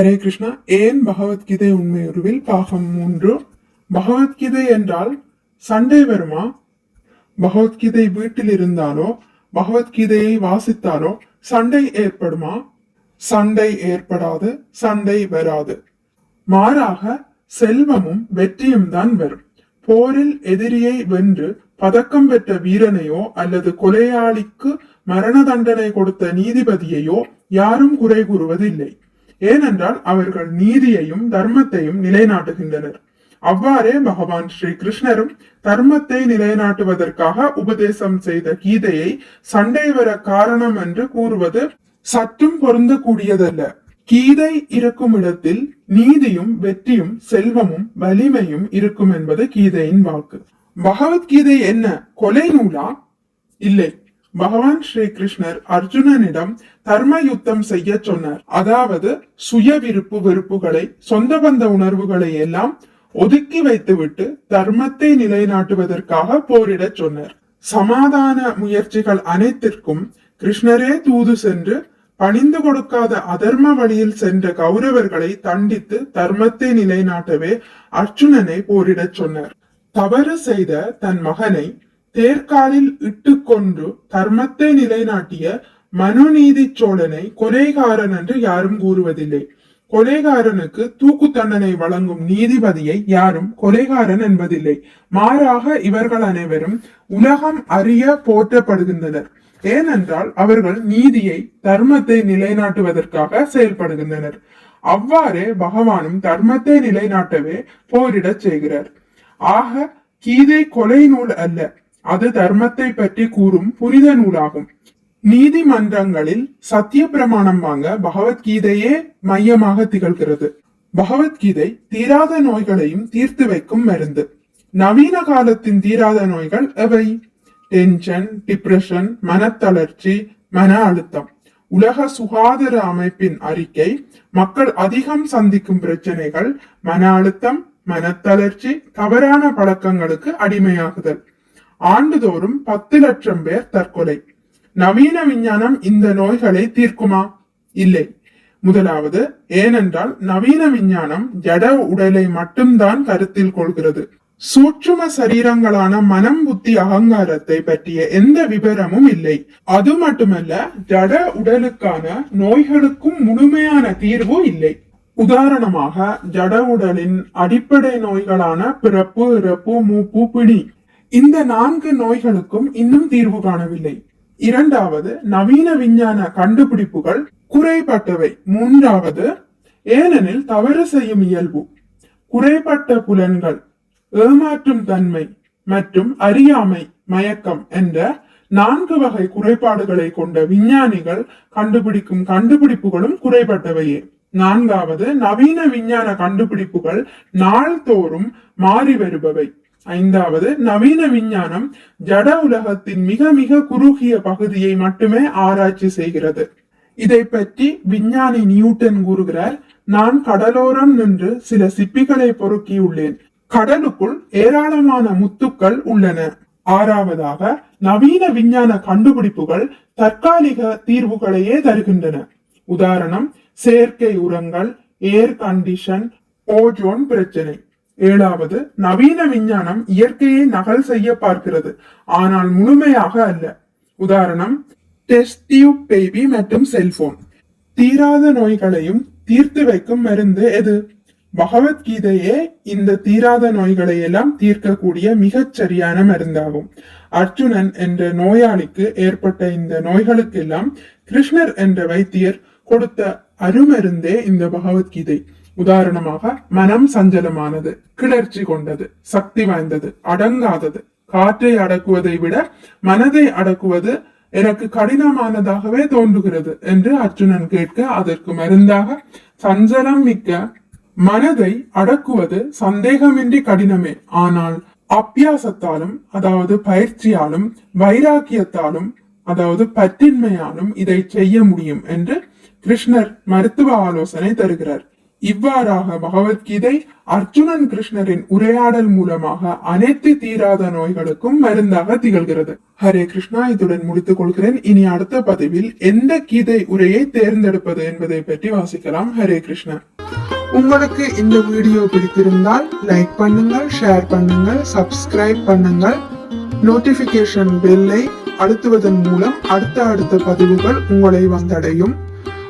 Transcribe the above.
ஹரே கிருஷ்ணா. ஏன் பகவத்கீதை உண்மையுருவில் பாகம் மூன்று? பகவத்கீதை என்றால் சண்டை வருமா? பகவத்கீதை வீட்டில் இருந்தாலோ பகவத்கீதையை வாசித்தாலோ சண்டை ஏற்படுமா? சண்டை ஏற்படாது சண்டை வராது. மாறாக செல்வமும் வெற்றியும் தான் வரும். போரில் எதிரியை வென்று பதக்கம் பெற்ற வீரனையோ அல்லது கொலையாளிக்கு மரண தண்டனை கொடுத்த நீதிபதியையோ யாரும் குறை கூறுவதில்லை. ஏனென்றால் அவர்கள் நீதியையும் தர்மத்தையும் நிலைநாட்டுகின்றனர். அவ்வாறே பகவான் ஸ்ரீ கிருஷ்ணரும் தர்மத்தை நிலைநாட்டுவதற்காக உபதேசம் செய்த கீதையை சண்டை வர காரணம் என்று கூறுவது சற்றும் பொருந்தக்கூடியதல்ல. கீதை இருக்கும் இடத்தில் நீதியும் வெற்றியும் செல்வமும் வலிமையும் இருக்கும் என்பது கீதையின் வாக்கு. பகவத்கீதை என்ன? கொலை நூலா? இல்லை. பகவான் ஸ்ரீ கிருஷ்ணர் அர்ஜுனனிடம் தர்ம யுத்தம் செய்ய சொன்னார். அதாவது சுய விருப்பு வெறுப்புகளை சொந்த பந்த உணர்வுகளை எல்லாம் ஒதுக்கி வைத்துவிட்டு தர்மத்தை நிலைநாட்டுவதற்காக போரிடச் சொன்னார். சமாதான முயற்சிகள் அனைத்திற்கும் கிருஷ்ணரே தூது சென்று பணிந்து கொடுக்காத அதர்ம வழியில் சென்ற கௌரவர்களை தண்டித்து தர்மத்தை நிலைநாட்டவே அர்ஜுனனை போரிடச் சொன்னார். தவறு செய்த தன் மகனை தேர்காலில் இட்டுக்கொண்டு தர்மத்தை நிலைநாட்டிய மனுநீதி சோழனை கொலைகாரன் என்று யாரும் கூறுவதில்லை. கொலைகாரனுக்கு தூக்கு தண்டனை வழங்கும் நீதிபதியை யாரும் கொலைகாரன் என்பதில்லை. மாறாக இவர்கள் அனைவரும் உலகம் அறிய போற்றப்படுகின்றனர். ஏனென்றால் அவர்கள் நீதியை தர்மத்தை நிலைநாட்டுவதற்காக செயல்படுகின்றனர். அவ்வாறே பகவானும் தர்மத்தை நிலைநாட்டவே போரிடச் செய்கிறார். ஆக கீதை கொலை நூல் அல்ல அது தர்மத்தை பற்றி கூறும் புனித நூலாகும். நீதிமன்றங்களில் சத்திய பிரமாணம் வாங்க பகவத்கீதையே மையமாக திகழ்கிறது. பகவத்கீதை தீராத நோய்களையும் தீர்த்து வைக்கும் மருந்து. நவீன காலத்தின் தீராத நோய்கள் எவை? டென்ஷன் டிப்ரெஷன் மனத்தளர்ச்சி மன அழுத்தம். உலக சுகாதார அமைப்பின் அறிக்கை மக்கள் அதிகம் சந்திக்கும் பிரச்சனைகள் மன அழுத்தம் மனத்தளர்ச்சி தவறான பழக்கங்களுக்கு அடிமையாகுதல். ஆண்டுதோறும் பத்து லட்சம் பேர் தற்கொலை. நவீன விஞ்ஞானம் இந்த நோய்களை தீர்க்குமா? இல்லை. முதலாவது ஏனென்றால் நவீன விஞ்ஞானம் ஜட உடலை மட்டும்தான் கருத்தில் கொள்கிறது. சூட்சும சரீரங்களான மனம் புத்தி அகங்காரத்தை பற்றிய எந்த விவரமும் இல்லை. அது மட்டுமல்ல ஜட உடலுக்கான நோய்களுக்கும் முழுமையான தீர்வு இல்லை. உதாரணமாக ஜட உடலின் அடிப்படை நோய்களான பிறப்பு இறப்பு மூப்பு பிணி இந்த நான்கு நோய்களுக்கும் இன்னும் தீர்வு காணவில்லை. இரண்டாவது நவீன விஞ்ஞான கண்டுபிடிப்புகள் குறைபட்டவை. மூன்றாவது ஏனெனில் தவறு செய்யும் இயல்பு. குறைபட்ட புலன்கள் ஏமாற்றும் தன்மை மற்றும் அறியாமை மயக்கம் என்ற நான்கு வகை குறைபாடுகளை கொண்ட விஞ்ஞானிகள் கண்டுபிடிக்கும் கண்டுபிடிப்புகளும் குறைபட்டவையே. நான்காவது நவீன விஞ்ஞான கண்டுபிடிப்புகள் நாள்தோறும் மாறி வருபவை ஐந்தாவது நவீன விஞ்ஞானம் ஜட உலகத்தின் மிக மிக குறுகிய பகுதியை மட்டுமே ஆராய்ச்சி செய்கிறது. இதை பற்றி விஞ்ஞானி நியூட்டன் கூறுகிறார் நான் கடலோரம் நின்று சில சிப்பிகளை பொறுக்கியுள்ளேன். கடலுக்குள் ஏராளமான முத்துக்கள் உள்ளன. ஆறாவதாக நவீன விஞ்ஞான கண்டுபிடிப்புகள் தற்காலிக தீர்வுகளையே தருகின்றன. உதாரணம் செயற்கை உரங்கள் ஏர் கண்டிஷன் ஓஜோன் பிரச்சனை. ஏழாவது நவீன விஞ்ஞானம் இயற்கையை நகல் செய்ய பார்க்கிறது ஆனால் முழுமையாக அல்ல. உதாரணம் டெஸ்ட் டியூப் பேபி மற்றும் செல்போன். தீராத நோய்களையும் தீர்த்து வைக்கும் மருந்து எது? பகவத்கீதையே இந்த தீராத நோய்களை எல்லாம் தீர்க்கக்கூடிய மிகச் சரியான மருந்தாகும். அர்ஜுனன் என்ற நோயாளிக்கு ஏற்பட்ட இந்த நோய்களுக்கெல்லாம் கிருஷ்ணர் என்ற வைத்தியர் கொடுத்த அருமருந்தே இந்த பகவத்கீதை. உதாரணமாக மனம் சஞ்சலமானது கிளர்ச்சி கொண்டது சக்தி வாய்ந்தது அடங்காதது. காற்றை அடக்குவதை விட மனதை அடக்குவது எனக்கு கடினமானதாகவே தோன்றுகிறது என்று அர்ஜுனன் கேட்க அதற்கு மருந்தாக சஞ்சலம் மிக்க மனதை அடக்குவது சந்தேகமின்றி கடினமே. ஆனால் அப்பியாசத்தாலும் அதாவது பயிற்சியாலும் வைராக்கியத்தாலும் அதாவது பற்றின்மையாலும் இதை செய்ய முடியும் என்று கிருஷ்ணர் மருத்துவ ஆலோசனை தருகிறார். இவ்வாறாக பகவத்கீதை அர்ஜுனன் கிருஷ்ணரின் உரையாடல் மூலமாக அனைத்து தீராத நோய்களுக்கும் மருந்தாக திகழ்கிறது. ஹரே கிருஷ்ணா இதுடன் முடித்துக் கொள்கிறேன் இனி அடுத்த பதிவில் எந்த கீதை உரையை தேர்ந்தெடுப்பது என்பதை பற்றி வாசிக்கலாம். ஹரே கிருஷ்ணா. உங்களுக்கு இந்த வீடியோ பிடித்திருந்தால் லைக் பண்ணுங்கள் ஷேர் பண்ணுங்கள் சப்ஸ்கிரைப் பண்ணுங்கள். நோட்டிபிகேஷன் பெல்லை அழுத்துவதன் மூலம் அடுத்த அடுத்த பதிவுகள் உங்களை வந்தடையும்.